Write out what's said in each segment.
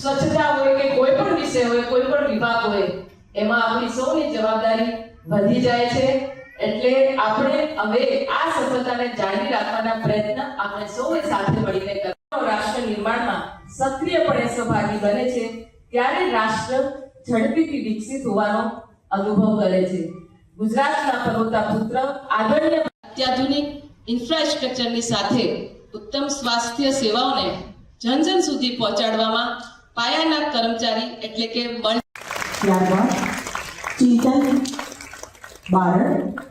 સ્વચ્છતા હોય કે કોઈ પણ વિષય હોય, કોઈ પણ વિભાગ હોય, એમાં આપણી સૌની જવાબદારી વધી જાય છે. એટલે આપણે હવે આ સફળતાને જાળવી રાખવાના પ્રયત્ન આપણે સૌએ સાથે મળીને કરવા રાષ્ટ્ર નિર્માણમાં સક્રિયપણે સહભાગી બને છે, ત્યારે રાષ્ટ્ર ઝડપીથી વિકસિત હોવાનો અનુભવ કરે છે. ગુજરાતના પર્વતા પુત્ર, આદરણીય અત્યાધુનિક ઇન્ફ્રાસ્ટ્રક્ચરની સાથે ઉત્તમ સ્વાસ્થ્ય સેવાઓને જનજન સુધી પહોંચાડવામાં પાયાના કર્મચારી એટલે કે મલ્ટી ત્યારબાદ ચિંતન બારડ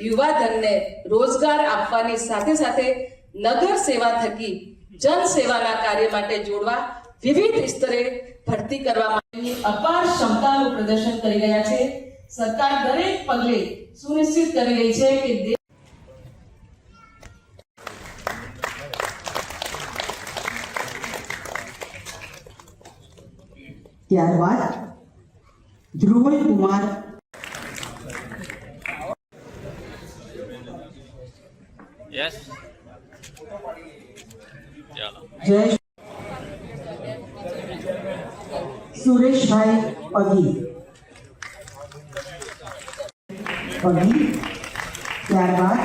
યુવાધનને રોજગાર આપવાની સાથે સાથે નગર સેવા થકી જન સેવાના કાર્ય માટે જોડવા વિવિધ સ્તરે ભરતી કરવા માટેની અપાર ક્ષમતાનું પ્રદર્શન કરી રહ્યા છે. સરકાર દરેક પગલે સુનિશ્ચિત કરી રહી છે કે ત્યારબાદ ધ્રુવલ કુમાર. Yes. ચાલો જય સુરેશભાઈ પગી. પગી. ત્યારબાદ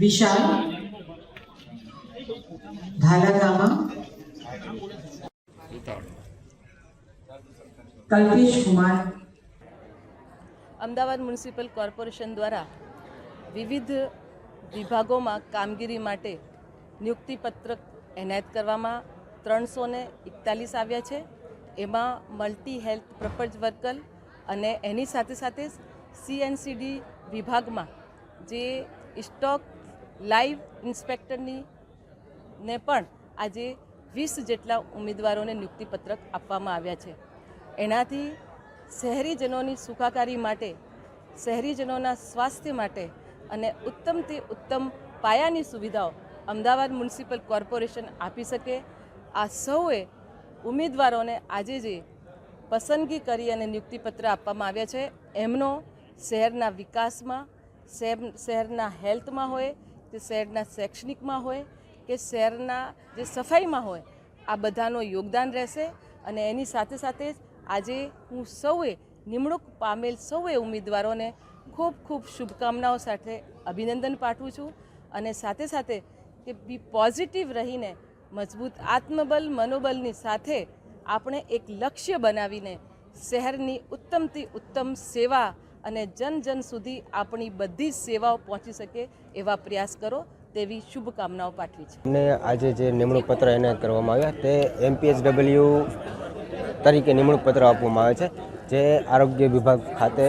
વિશાલ ધાલાગામા કલ્પેશ કુમાર અમદાવાદ મ્યુનિસિપલ કોર્પોરેશન દ્વારા વિવિધ વિભાગોમાં કામગીરી માટે નિયુક્તિપત્રક એનાયત કરવામાં ત્રણસો ને એકતાલીસ આવ્યા છે. એમાં મલ્ટી હેલ્થ પ્રપર્જ વર્કલ અને એની સાથે સાથે સીએનસીડી વિભાગમાં જે સ્ટોક લાઈવ ઇન્સ્પેક્ટરની ને પણ આજે વીસ જેટલા ઉમેદવારોને નિયુક્તિપત્રક આપવામાં આવ્યા છે. એનાથી શહેરીજનોની સુખાકારી માટે, શહેરીજનોના સ્વાસ્થ્ય માટે અને ઉત્તમથી ઉત્તમ પાયાની સુવિધાઓ અમદાવાદ મ્યુનિસિપલ કોર્પોરેશન આપી શકે, આ સૌએ ઉમેદવારોને આજે જે પસંદગી કરી અને નિયુક્તિપત્ર આપવામાં આવ્યા છે, એમનો શહેરના વિકાસમાં, શહેર, શહેરના હેલ્થમાં હોય, કે શહેરના શૈક્ષણિકમાં હોય, કે શહેરના જે સફાઈમાં હોય, આ બધાનો યોગદાન રહેશે અને એની સાથે સાથે જ આજે હું સૌએ, નિમણૂક પામેલ સૌએ ઉમેદવારોને ખૂબ ખૂબ શુભકામનાઓ સાથે અભિનંદન પાઠવું છું અને સાથે સાથે કે બી પોઝિટિવ રહીને મજબૂત આત્મબલ, મનોબલની સાથે આપણે એક લક્ષ્ય બનાવીને શહેરની ઉત્તમથી ઉત્તમ સેવા અને જન જન સુધી આપણી બધી જ સેવાઓ પહોંચી શકે એવા પ્રયાસ કરો તેવી શુભકામનાઓ પાઠવી છે. અને આજે જે નિમણૂક પત્ર એનાયત કરવામાં આવ્યા તે એમપીએચડબલ્યુ તરીકે નિમણૂક પત્ર આપવામાં આવે છે જે આરોગ્ય વિભાગ ખાતે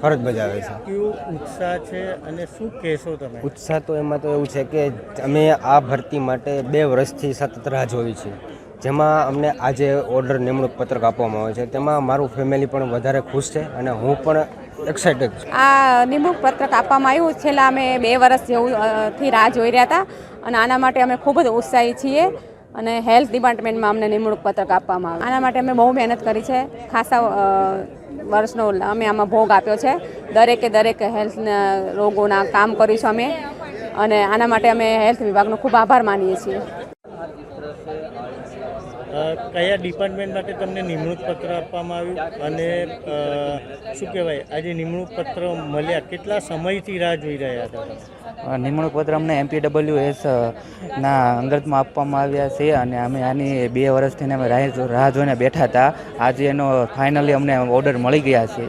ફરજ બજાવે છે. કયું ઉત્સાહ છે અને શું કહેશો તમે? ઉત્સાહ તો એમાં તો એવું છે કે અમે આ ભરતી માટે બે વર્ષથી સતત રાહ જોઈ છે જેમાં અમને આજે ઓર્ડર નિમણૂક પત્રક આપવામાં આવે છે. તેમાં મારું ફેમિલી પણ વધારે ખુશ છે અને હું પણ આ નિમણૂક પત્રક આપવામાં આવ્યું. છેલ્લા અમે બે વર્ષ જેવું થી રાહ જોઈ રહ્યા હતા. અને આના માટે અમે ખૂબ જ ઉત્સાહી છીએ. અને હેલ્થ ડિપાર્ટમેન્ટમાં અમને નિમણૂક પત્રક આપવામાં આવ્યું. આના માટે અમે બહુ મહેનત કરી છે. ખાસા વર્ષનો અમે આમાં ભોગ આપ્યો છે. દરેકે દરેક હેલ્થના રોગોના કામ કરીશું અમે. અને આના માટે અમે હેલ્થ વિભાગનો ખૂબ આભાર માનીએ છીએ. કયા ડિપાર્ટમેન્ટ માટે તમને નિમણૂક પત્ર આપવામાં આવ્યું? અને શું કહેવાય? આજે નિમણૂક પત્ર મળ્યા. કેટલા સમયથી રાહ જોઈ રહ્યા હતા? નિમણૂક પત્ર અમને એમપીડબલ્યુ એસ ના અંગતમાં આપવામાં આવ્યા છે અને અમે આની બે વર્ષથી અમે રાહ જોઈને બેઠા હતા. આજે એનો ફાઇનલી અમને ઓર્ડર મળી ગયા છે.